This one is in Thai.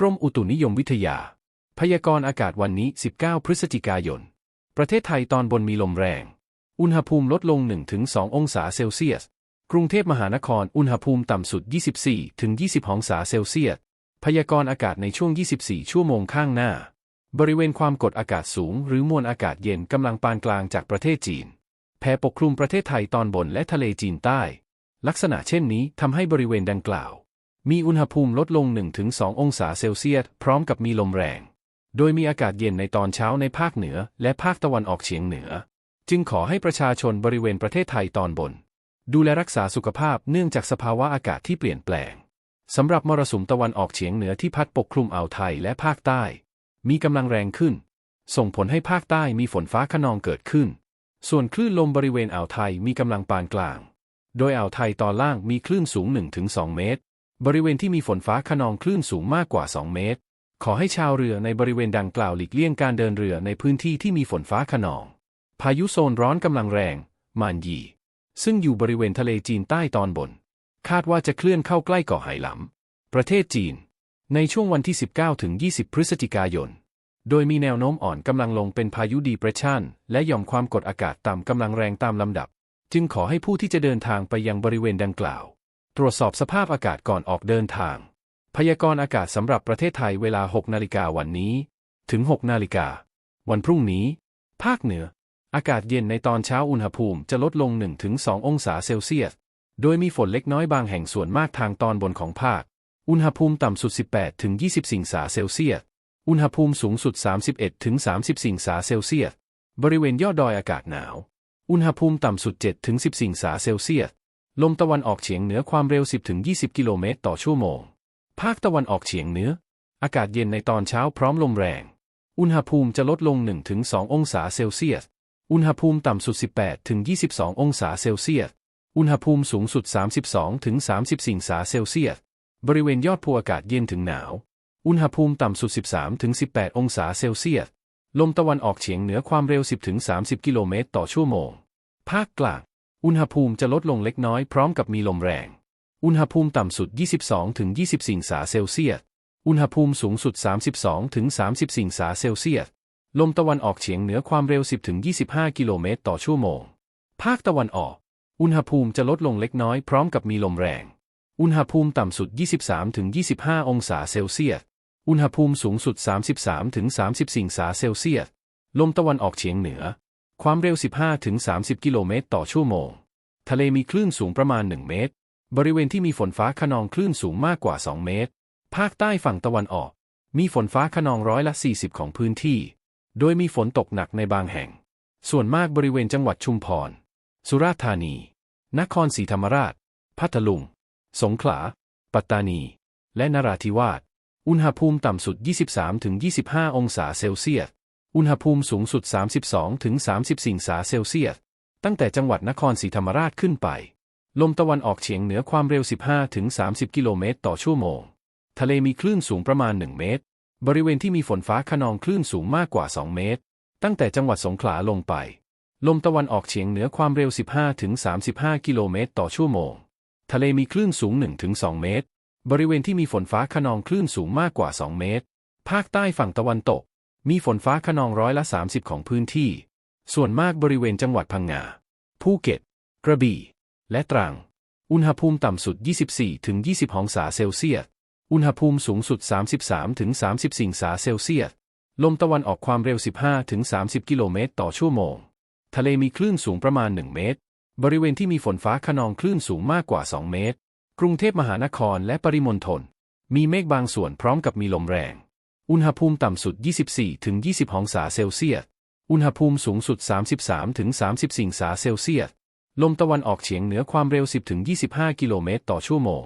กรมอุตุนิยมวิทยา พยากรณ์อากาศวันนี้ 19 พฤศจิกายน ประเทศไทยตอนบนมีลมแรง อุณหภูมิลดลง 1-2 องศาเซลเซียส กรุงเทพมหานครอุณหภูมิต่ำสุด 24-20 องศาเซลเซียส พยากรณ์อากาศในช่วง 24 ชั่วโมงข้างหน้า บริเวณความกดอากาศสูง หรือมวลอากาศเย็นกำลังปานกลางจากประเทศจีน แผ่ปกคลุมประเทศไทยตอนบนและทะเลจีนใต้ ลักษณะเช่นนี้ทำให้บริเวณดังกล่าว มีอุณหภูมิลดลง 1-2 องศาเซลเซียส พร้อมกับมีลมแรง โดยมีอากาศเย็นในตอนเช้าในภาคเหนือ และภาคตะวันออกเฉียงเหนือ จึงขอให้ประชาชนบริเวณประเทศไทยตอนบน ดูแลรักษาสุขภาพเนื่องจากสภาวะอากาศที่เปลี่ยนแปลงสำหรับมรสุมตะวันออกเฉียงเหนือที่พัดปกคลุมอ่าวไทยและภาคใต้ มีกำลังแรงขึ้น ส่งผลให้ภาคใต้มีฝนฟ้าขนองเกิดขึ้น ส่วนคลื่นลมบริเวณอ่าวไทยมีกำลังปานกลาง โดยอ่าวไทยตอนล่างมีคลื่นสูง 1-2 เมตร บริเวณที่มีฝนฟ้าขนองคลื่นสูงมากกว่า 2 เมตร ขอให้ชาวเรือในบริเวณดังกล่าวหลีกเลี่ยงการเดินเรือในพื้นที่ที่มีฝนฟ้าขนอง พายุโซนร้อนกำลังแรง มานยี ซึ่งอยู่บริเวณทะเลจีนใต้ตอนบน คาดว่าจะเคลื่อนเข้าใกล้เกาะไหหลำ ประเทศจีน ในช่วงวันที่ 19ถึง20 พฤศจิกายน โดยมีแนวโน้มอ่อนกำลังลงเป็นพายุดีเพรสชันและหย่อมความกดอากาศต่ำกำลังแรงตามลำดับ จึงขอให้ผู้ที่จะเดินทางไปยังบริเวณดังกล่าว ตรวจสอบสภาพอากาศก่อนออกเดินทาง พยากรณ์อากาศสำหรับประเทศไทยเวลา 6 นาฬิกาวันนี้ ถึง 6 นาฬิกา วันพรุ่งนี้ ภาคเหนือ อากาศเย็นในตอนเช้าอุณหภูมิจะลดลง 1-2 องศาเซลเซียส โดยมีฝนเล็กน้อยบางแห่งส่วนมากทางตอนบนของภาค อุณหภูมิต่ำสุด 18-20 องศาเซลเซียส อุณหภูมิสูงสุด 31-30 องศาเซลเซียส บริเวณยอดดอยอากาศหนาว อุณหภูมิต่ำสุด 7-10 องศาเซลเซียส ลมตะวันออกเฉียงเหนือความเร็ว 10-20 กิโลเมตรต่อชั่วโมง ภาคตะวันออกเฉียงเหนือ อากาศเย็นในตอนเช้าพร้อมลมแรง อุณหภูมิจะลดลง 1-2 องศาเซลเซียส อุณหภูมิต่ำสุด 18-22 องศาเซลเซียส อุณหภูมิสูงสุด 32-30องศาเซลเซียส บริเวณยอดภูอากาศเย็นถึงหนาว อุณหภูมิต่ำสุด 13-18 องศาเซลเซียส ลมตะวันออกเฉียงเหนือความเร็ว 10-30 กิโลเมตรต่อชั่วโมง ภาคกลาง อุณหภูมิจะลดลงเล็กน้อยพร้อมกับมีลมแรง อุณหภูมิต่ำสุด 22-24องศาเซลเซียส อุณหภูมิสูงสุด 32-30องศาเซลเซียส ลมตะวันออกเฉียงเหนือความเร็ว 10-25 กิโลเมตรต่อชั่วโมง ภาคตะวันออก อุณหภูมิจะลดลงเล็กน้อยพร้อมกับมีลมแรง อุณหภูมิต่ำสุด 23-25 องศาเซลเซียส อุณหภูมิสูงสุด 33-30องศาเซลเซียส ลมตะวันออกเฉียงเหนือ ความเร็ว 15-30 กิโลเมตรต่อชั่วโมง ทะเลมีคลื่นสูงประมาณ 1 เมตร บริเวณที่มีฝนฟ้าขนองคลื่นสูงมากกว่า 2 เมตร ภาคใต้ฝั่งตะวันออก มีฝนฟ้าขนองร้อยละ 40 ของพื้นที่ โดยมีฝนตกหนักในบางแห่ง ส่วนมากบริเวณจังหวัดชุมพร สุราษฎร์ธานี นครศรีธรรมราช พัทลุง สงขลา ปัตตานี และนราธิวาส อุณหภูมิต่ำสุด 23-25 องศาเซลเซียส อุณหภูมิสูงสุด 32-30องศาเซลเซียส ตั้งแต่จังหวัดนครศรีธรรมราชขึ้นไป ลมตะวันออกเฉียงเหนือความเร็ว 15-30 กิโลเมตรต่อชั่วโมง ทะเลมีคลื่นสูงประมาณ 1 เมตร บริเวณที่มีฝนฟ้าขนองคลื่นสูงมากกว่า 2 เมตร ตั้งแต่จังหวัดสงขลาลงไป ลมตะวันออกเฉียงเหนือความเร็ว 15-35 กิโลเมตรต่อชั่วโมง ทะเลมีคลื่นสูง 1-2 เมตร บริเวณที่มีฝนฟ้าขนองคลื่นสูงมากกว่า 2 เมตร ภาคใต้ฝั่งตะวันตก มีฝนฟ้าขนองร้อยละ 30 ของพื้นที่ ส่วนมากบริเวณจังหวัดพังงา ภูเก็ต กระบี่ และตรัง อุณหภูมิต่ำสุด 24-20 องศาเซลเซียส อุณหภูมิสูงสุด 33-30องศาเซลเซียส ลมตะวันออกความเร็ว 15-30 กิโลเมตรต่อชั่วโมง ทะเลมีคลื่นสูงประมาณ 1 เมตร บริเวณที่มีฝนฟ้าขนองคลื่นสูงมากกว่า 2 เมตร กรุงเทพมหานครและปริมณฑล มีเมฆบางส่วนพร้อมกับมีลมแรง อุณหภูมิต่ำสุด 24-20 องศาเซลเซียส อุณหภูมิสูงสุด 33-34 องศาเซลเซียส ลมตะวันออกเฉียงเหนือความเร็ว 10-25 กิโลเมตรต่อชั่วโมง